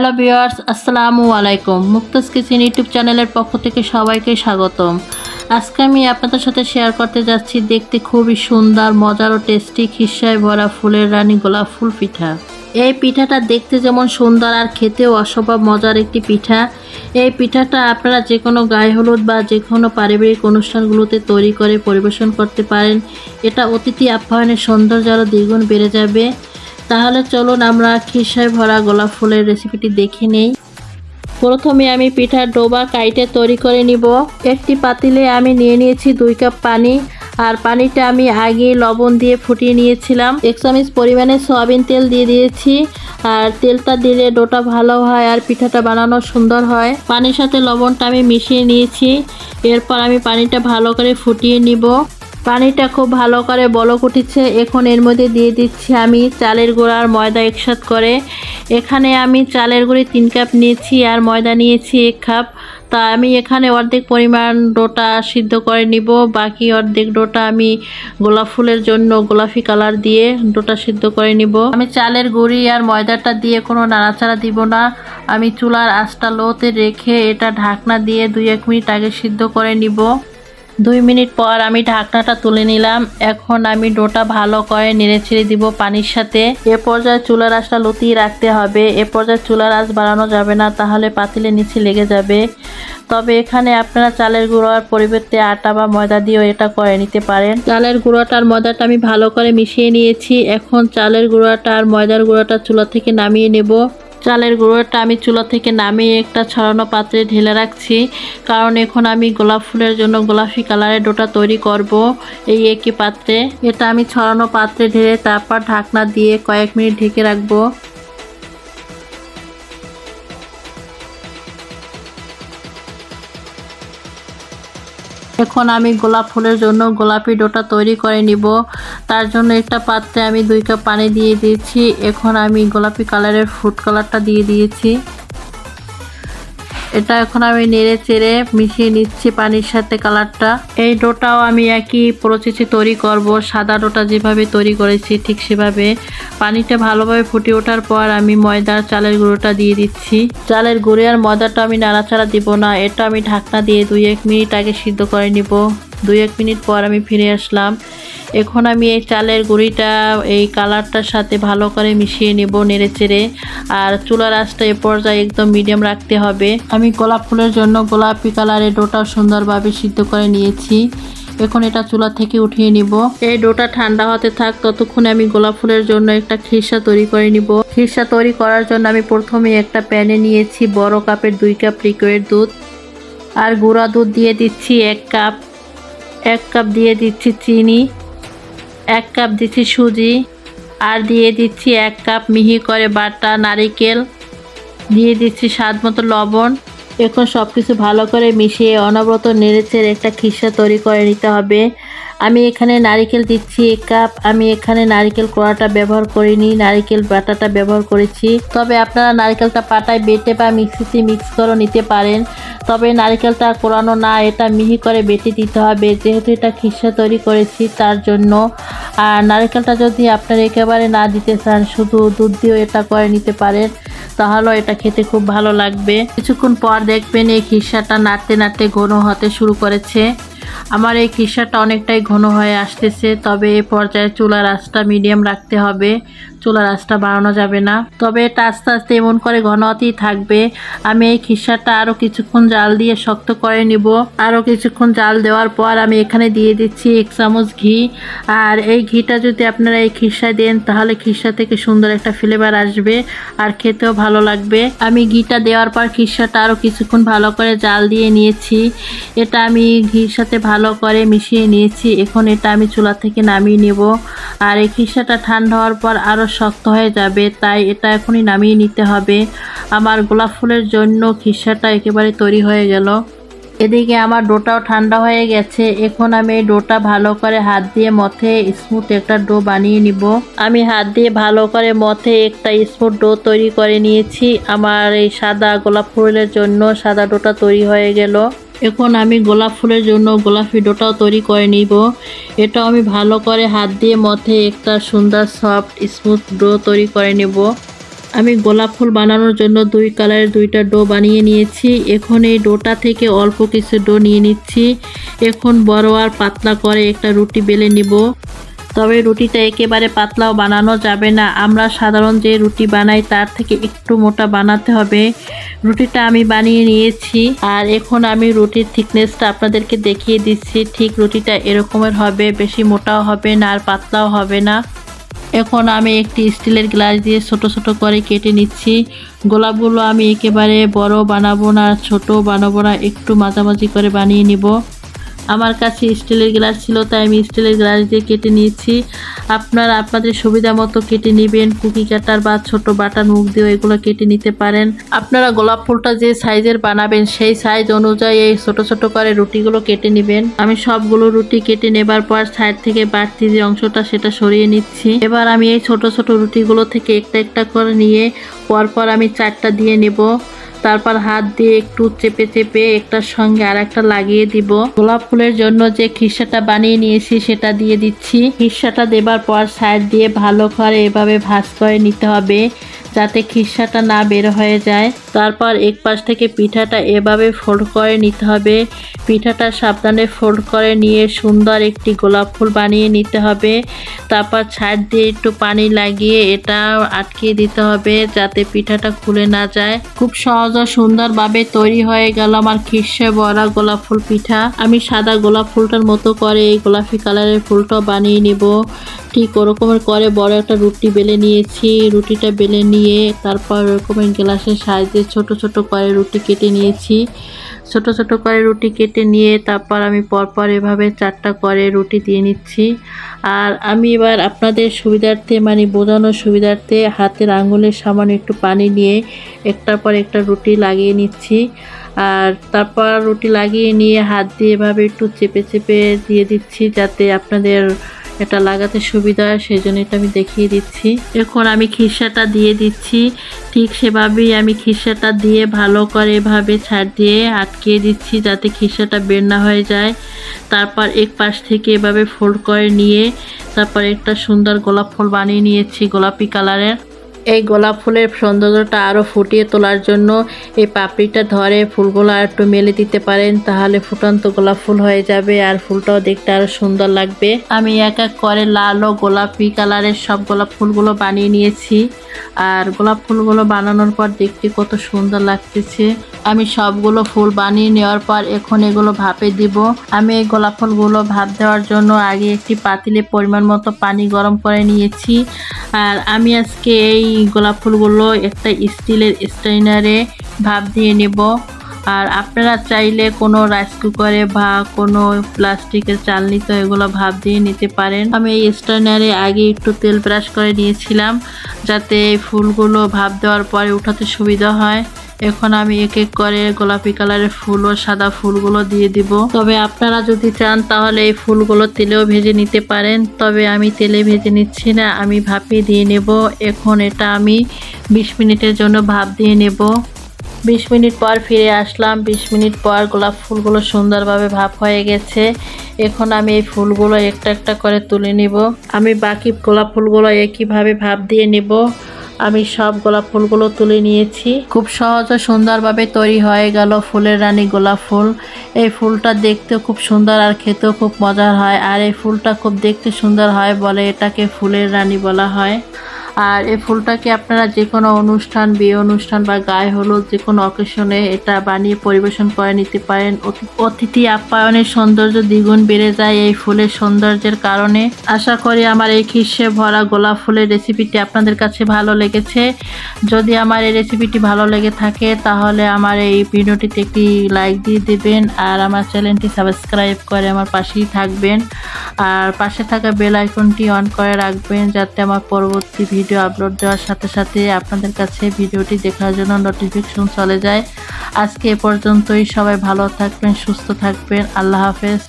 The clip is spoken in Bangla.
হ্যালো ভিউয়ার্স, আসসালামু আলাইকুম। মুক্তাজ কিচেন ইউটিউব চ্যানেলের পক্ষ থেকে সবাইকে স্বাগতম। আজকে আমি আপনাদের সাথে শেয়ার করতে যাচ্ছি দেখতে খুবই সুন্দর, মজার ও টেস্টি খিসায় ভরা ফুলের রানী গোলাপ ফুল পিঠা। এই পিঠাটা দেখতে যেমন সুন্দর আর খেতেও অসম্ভব মজার একটি পিঠা। এই পিঠাটা আপনারা যে কোনো গায়ে হলুদ বা যে কোনো পারিবারিক অনুষ্ঠানগুলোতে তৈরি করে পরিবেশন করতে পারেন। এটা অতিথি আপ্যায়নের সৌন্দর্য আরও দ্বিগুণ বেড়ে যাবে। তাহলে চলুন আমরা খিসায় ভরা গোলাপ ফুলের রেসিপিটি দেখে নেই। প্রথমে আমি পিঠার ডোবা কাইটে তৈরি করে নিব। একটি পাতিলে আমি নিয়ে নিয়েছি দুই কাপ পানি। আর পানিটা আমি আগে লবণ দিয়ে ফুটিয়ে নিয়েছিলাম। এক চামচ পরিমাণে সয়াবিন তেল দিয়ে দিয়েছি। আর তেলটা দিলে ডোটা ভালো হয় আর পিঠাটা বানানো সুন্দর হয়। পানির সাথে লবণটা আমি মিশিয়ে নিয়েছি। এরপর আমি পানিটা ভালো করে ফুটিয়ে নিব। পানিটা খুব ভালো করে বলক উঠেছে। এখন এর মধ্যে দিয়ে দিচ্ছি আমি চালের গুঁড়া আর ময়দা একসাথ করে। এখানে আমি চালের গুঁড়ি তিন কাপ নিয়েছি আর ময়দা নিয়েছি এক কাপ। তা আমি এখানে অর্ধেক পরিমাণ ডোটা সিদ্ধ করে নিব। বাকি অর্ধেক ডোটা আমি গোলাপ ফুলের জন্য গোলাপি কালার দিয়ে ডোটা সিদ্ধ করে নিব। আমি চালের গুঁড়ি আর ময়দাটা দিয়ে কোনো নাড়াচাড়া দিব না। আমি চুলার আঁচটা লোতে রেখে এটা ঢাকনা দিয়ে দুই এক মিনিট আগে সিদ্ধ করে নিব। দুই মিনিট পর আমি ঢাকনাটা তুলে নিলাম। এখন আমি ডোটা ভালো করে নেড়ে ছেড়ে দিব পানির সাথে। এ পর্যায়ে চুলার আঁচটা লতিয়ে রাখতে হবে। এ পর্যায়ে চুলার আঁচ বাড়ানো যাবে না, তাহলে পাতিলে নিচে লেগে যাবে। তবে এখানে আপনারা চালের গুঁড়োর পরিবর্তে আটা বা ময়দা দিয়েও এটা করে নিতে পারেন। চালের গুঁড়োটা আর ময়দাটা আমি ভালো করে মিশিয়ে নিয়েছি। এখন চালের গুঁড়োটা আর ময়দার গুঁড়োটা চুলা থেকে নামিয়ে নেব। চালের গুঁড়োটা আমি চুলা থেকে নামিয়ে একটা ছড়ানো পাত্রে ঢেলে রাখছি। কারণ এখন আমি গোলাপ ফুলের জন্য গোলাপি কালারের ডোটা তৈরি করব এই একই পাত্রে। এটা আমি ছড়ানো পাত্রে ঢেলে তারপর ঢাকনা দিয়ে কয়েক মিনিট ঢেকে রাখব। এখন আমি গোলাপ ফুলের জন্য গোলাপি ডোটা তৈরি করে নিব। তার জন্য একটা পাত্রে আমি দুই কাপ পানি দিয়ে দিয়েছি। এখন আমি গোলাপি কালারের ফুড কালারটা দিয়ে দিয়েছি। এটা এখন আমি নেড়ে চেড়ে মিশিয়ে নিচ্ছি পানির সাথে কালারটা। এই ডোটাও আমি একই প্রসেসে তৈরি করব। সাদা ডোটা যেভাবে তৈরি করেছি ঠিক সেভাবে। পানিটা ভালোভাবে ফুটে ওঠার পর আমি ময়দার চালের গুঁড়োটা দিয়ে দিচ্ছি। চালের গুঁড়ো আর ময়দাটা আমি নাড়াচাড়া দিব না। এটা আমি ঢাকনা দিয়ে দুই এক মিনিট আগে সিদ্ধ করে নিব। দুই এক মিনিট পর আমি ফিরে আসলাম। এখন আমি এই চালের গুঁড়িটা, এই কালারটার সাথে ভালো করে মিশিয়ে নেব নেড়ে চেড়ে আর চুলার আঁচটা এ পর্যায়ে একদম মিডিয়াম রাখতে হবে। আমি গোলাপ ফুলের জন্য গোলাপি কালারের ডোটা সুন্দরভাবে সিদ্ধ করে নিয়েছি। এখন এটা চুলা থেকে উঠিয়ে নিব। এই ডোটা ঠান্ডা হতে থাক, ততক্ষণে আমি গোলাপ ফুলের জন্য একটা খিরসা তৈরি করে নিব। খিরসা তৈরি করার জন্য আমি প্রথমে একটা প্যানে নিয়েছি বড় কাপের দুই কাপ লিকুইড দুধ। আর গুঁড়া দুধ দিয়ে দিচ্ছি এক কাপ। এক কাপ দিয়ে দিচ্ছি চিনি, এক কাপ দিচ্ছি সুজি, আর দিয়ে দিচ্ছি এক কাপ মিহি করে বাটা নারিকেল। দিয়ে দিচ্ছি স্বাদ মতো লবণ। এখন সব কিছু ভালো করে মিশিয়ে অনবরত নেড়েচের একটা খিসা তৈরি করে নিতে হবে। আমি এখানে নারিকেল দিচ্ছি, এক কাপ। আমি এখানে নারিকেল কোড়াটা ব্যবহার করিনি, নারিকেল বাটাটা ব্যবহার করেছি। তবে আপনারা নারিকেলটা পাটায় বেটে বা মিক্সিতে মিক্স করে নিতে পারেন। তবে নারিকেলটা কোরানো না, এটা মিহি করে বেটে দিতে হবে। যেহেতু এটা খিসা তৈরি করেছি তার জন্য। আর নারিকেলটা যদি আপনারা একেবারে না দিতে চান, শুধু দুধ দিয়েও এটা করে নিতে পারেন তাহলে এটা খেতে খুব ভালো লাগবে। কিছুক্ষণ পর দেখবেন এই খিসাটা নাড়তে নাড়তে ঘন হতে শুরু করেছে। আমার এই খিসাটা অনেকটাই ঘন হয়ে আসতেছে, তবে এ পর্যায়ে চুলার আঁচটা মিডিয়াম রাখতে হবে। চুলার আঁচটা বাড়ানো যাবে না। তবে এটা আস্তে আস্তে এমন করে ঘন হতেই থাকবে। আমি এই খিসাটা আরও কিছুক্ষণ জাল দিয়ে শক্ত করে নিব। আরও কিছুক্ষণ জাল দেওয়ার পর আমি এখানে দিয়ে দিচ্ছি এক চামচ ঘি। আর এই ঘিটা যদি আপনারা এই খিসায় দেন, তাহলে খিসা থেকে সুন্দর একটা ফ্লেভার আসবে আর খেতেও ভালো লাগবে। আমি ঘিটা দেওয়ার পর খিসাটা আরও কিছুক্ষণ ভালো করে জাল দিয়ে নিয়েছি। এটা আমি ঘির সাথে ভালো করে মিশিয়ে নিয়েছি। এখন এটা আমি চুলা থেকে নামিয়ে নেব। আর এই খিসাটা ঠান্ডা হওয়ার পর আরও শক্ত হয়ে যাবে, তাই এটা এখনই নামিয়ে নিতে হবে। আমার গোলাপ ফুলের জন্য খিসাটা একেবারে তৈরি হয়ে গেল। এদিকে আমার ডোটাও ঠান্ডা হয়ে গেছে। এখন আমি এই ডোটা ভালো করে হাত দিয়ে মথে স্মুথ একটা ডো বানিয়ে নিব। আমি হাত দিয়ে ভালো করে মথে একটা স্মুথ ডো তৈরি করে নিয়েছি। আমার এই সাদা গোলাপ ফুলের জন্য সাদা ডোটা তৈরি হয়ে গেল। এখন আমি গোলাপ ফুলের জন্য গোলাপি ডোটাও তৈরি করে নিব। এটা আমি ভালো করে হাত দিয়ে মথে একটা সুন্দর সফট, স্মুথ ডো তৈরি করে নেব। আমি গোলাপ ফুল বানানোর জন্য দুই কালারের দুইটা ডো বানিয়ে নিয়েছি। এখন এই ডোটা থেকে অল্প কিছু ডো নিয়ে নিচ্ছি। এখন বড় আর পাতলা করে একটা রুটি বেলে নিব। তবে রুটিটা একেবারে পাতলাও বানানো যাবে না। আমরা সাধারণ যে রুটি বানাই তার থেকে একটু মোটা বানাতে হবে। রুটিটা আমি বানিয়ে নিয়েছি। আর এখন আমি রুটির থিকনেসটা আপনাদেরকে দেখিয়ে দিচ্ছি। ঠিক রুটিটা এরকমের হবে, বেশি মোটাও হবে না আর পাতলাও হবে না। এখন আমি একটি স্টিলের গ্লাস দিয়ে ছোট ছোট করে কেটে নিচ্ছি। গোলাপগুলো আমি একেবারে বড় বানাবো না, ছোট বানাবো না, একটু মাঝামাঝি করে বানিয়ে নিব। আমার কাছে স্টিলের গ্লাস ছিল, তাই আমি স্টিলের গ্লাস দিয়ে কেটে নিয়েছি। আপনারা আপনাদের সুবিধা মতো কেটে নেবেন, কুকি কাটার বা ছোট বাটার মুখ দিয়েও এগুলো কেটে নিতে পারেন। আপনারা গোলাপ ফুলটা যে সাইজের বানাবেন, সেই সাইজ অনুযায়ী এই ছোট ছোট করে রুটিগুলো কেটে নেবেন। আমি সবগুলো রুটি কেটে নেবার পর সাইড থেকে বাড়তি যে অংশটা, সেটা সরিয়ে নিচ্ছি। এবার আমি এই ছোট ছোট রুটিগুলো থেকে একটা একটা করে নিয়ে পরপর আমি চারটা দিয়ে নেব। তারপর হাত দিয়ে একটু চেপে চেপে একটার সঙ্গে আর একটা লাগিয়ে দিব। গোলাপ ফুলের জন্য যে খিসাটা বানিয়ে নিয়েছি সেটা দিয়ে দিচ্ছি। খিসাটা দেবার পর সাইড দিয়ে ভালো করে এভাবে ভাজ করে নিতে হবে যাতে খিসাটা না বের হয়ে যায়। তারপর এক পাশ থেকে পিঠাটা এভাবে ফোল্ড করে নিতে হবে। পিঠাটা সাবধানে ফোল্ড করে নিয়ে সুন্দর একটি গোলাপ ফুল বানিয়ে নিতে হবে। তারপর ছাড় দিয়ে একটু পানি লাগিয়ে এটা আটকে দিতে হবে যাতে পিঠাটা খুলে না যায়। খুব সহজ ও সুন্দরভাবে তৈরি হয়ে গেল আমার খিসে বড়া গোলাপ ফুল পিঠা। আমি সাদা গোলাপ ফুলটার মতো করে এই গোলাপি কালারের ফুলটাও বানিয়ে নিব। ঠিক ওরকমের করে বড় একটা রুটি বেলে নিয়েছি। রুটিটা বেলে নিয়ে তারপর ওরকমের গ্লাসের সাইজে ছোট ছোট করে রুটি কেটে নিয়েছি। ছোট ছোট করে রুটি কেটে নিয়ে তারপর আমি পরপর এভাবে চারটা করে রুটি দিয়ে নিচ্ছি। আর আমি এবার আপনাদের সুবিধার্থে মানে বোঝানোর সুবিধার্থে হাতের আঙুলের সামান্য একটু পানি নিয়ে একটার পর একটা রুটি লাগিয়ে নিচ্ছি। আর তারপর রুটি লাগিয়ে নিয়ে হাত দিয়ে এভাবে একটু চেপে চেপে দিয়ে দিচ্ছি যাতে আপনাদের এটা লাগাতে সুবিধা হয় সেই জন্য এটা আমি দেখিয়ে দিচ্ছি। এখন আমি খিসাটা দিয়ে দিচ্ছি। ঠিক সেভাবেই আমি খিসাটা দিয়ে ভালো করে এভাবে ছাড় দিয়ে আটকে দিচ্ছি যাতে খিসাটা বের না হয়ে যায়। তারপর এক পাশ থেকে এভাবে ফোল্ড করে নিয়ে তারপর একটা সুন্দর গোলাপ ফুল বানিয়ে নিয়েছি গোলাপি কালারের গোলাপ ফুলের সৌন্দর্যটা আরও ফুটিয়ে তোলার জন্য এই পাপড়িটা ধরে ফুলগুলো আর একটু মেলে দিতে পারেন, তাহলে ফুটন্ত গোলাপ ফুল হয়ে যাবে আর ফুলটাও দেখতে আরও সুন্দর লাগবে। আমি এক এক করে লাল ও গোলাপি কালারের সব গোলাপ ফুলগুলো বানিয়ে নিয়েছি আর গোলাপ ফুলগুলো বানানোর পর দেখতে কত সুন্দর লাগতেছে। আমি সবগুলো ফুল বানিয়ে নেওয়ার পর এখন এগুলো ভাপে দিব। আমি এই গোলাপ ফুলগুলো ভাপ দেওয়ার জন্য আগে একটি পাতিলে পরিমাণ মতো পানি গরম করে নিয়েছি। আর আমি আজকে এই গোলাপ ফুলগুলো একটা স্টিলের স্ট্রেনারে ভাপ দিয়ে নেব। আর আপনারা চাইলে কোনো রাইস কুকারে বা কোনো প্লাস্টিকের চালনিতে এগুলো ভাপ দিয়ে নিতে পারেন। আমি এই স্ট্রেনারে আগে একটু তেল ব্রাশ করে নিয়েছিলাম, যাতে এই ফুলগুলো ভাপ দেওয়ার পরে উঠাতে সুবিধা হয়। এখন আমি এক এক করে গোলাপি কালারের ফুল ও সাদা ফুলগুলো দিয়ে দিব। তবে আপনারা যদি চান তাহলে এই ফুলগুলো তেলেও ভেজে নিতে পারেন। তবে আমি তেলে ভেজে নিচ্ছি না, আমি ভাপিয়ে দিয়ে নেব। এখন এটা আমি বিশ মিনিটের জন্য ভাপ দিয়ে নেব। বিশ মিনিট পর ফিরে আসলাম। বিশ মিনিট পর গোলাপ ফুলগুলো সুন্দরভাবে ভাপ হয়ে গেছে। এখন আমি এই ফুলগুলো একটা একটা করে তুলে নিব। আমি বাকি গোলাপ ফুলগুলো একইভাবে ভাপ দিয়ে নেব। আমি সব গোলাপ ফুলগুলো তুলে নিয়েছি। খুব সহজ ও সুন্দরভাবে তৈরি হয়ে গেল ফুলের রানী গোলাপ ফুল। এই ফুলটা দেখতে খুব সুন্দর আর খেতেও খুব মজার হয়। আর এই ফুলটা খুব দেখতে সুন্দর হয় বলে এটাকে ফুলের রানী বলা হয়। আর এই ফুলটাকে আপনারা যে কোনো অনুষ্ঠান, বিয়ে অনুষ্ঠান বা গায়ে হলুদ যে কোনো অকেশনে এটা বানিয়ে পরিবেশন করে নিতে পারেন। অতিথি আপ্যায়নের সৌন্দর্য দ্বিগুণ বেড়ে যায় এই ফুলের সৌন্দর্যের কারণে। আশা করি আমার এই খিসে ভরা গোলাপ ফুলের রেসিপিটি আপনাদের কাছে ভালো লেগেছে। যদি আমার এই রেসিপিটি ভালো লেগে থাকে, তাহলে আমার এই ভিডিওটিতে একটি লাইক দিয়ে দেবেন আর আমার চ্যানেলটি সাবস্ক্রাইব করে আমার পাশেই থাকবেন। আর পাশে থাকা বেল আইকনটি অন করে রাখবেন, যাতে আমার পরবর্তী ভিডিও আপলোড দেওয়ার সাথে সাথে আপনাদের কাছে ভিডিওটি দেখার জন্য নোটিফিকেশন চলে যায়। আজকে এ পর্যন্তই। সবাই ভালো থাকবেন, সুস্থ থাকবেন। আল্লাহ হাফেজ।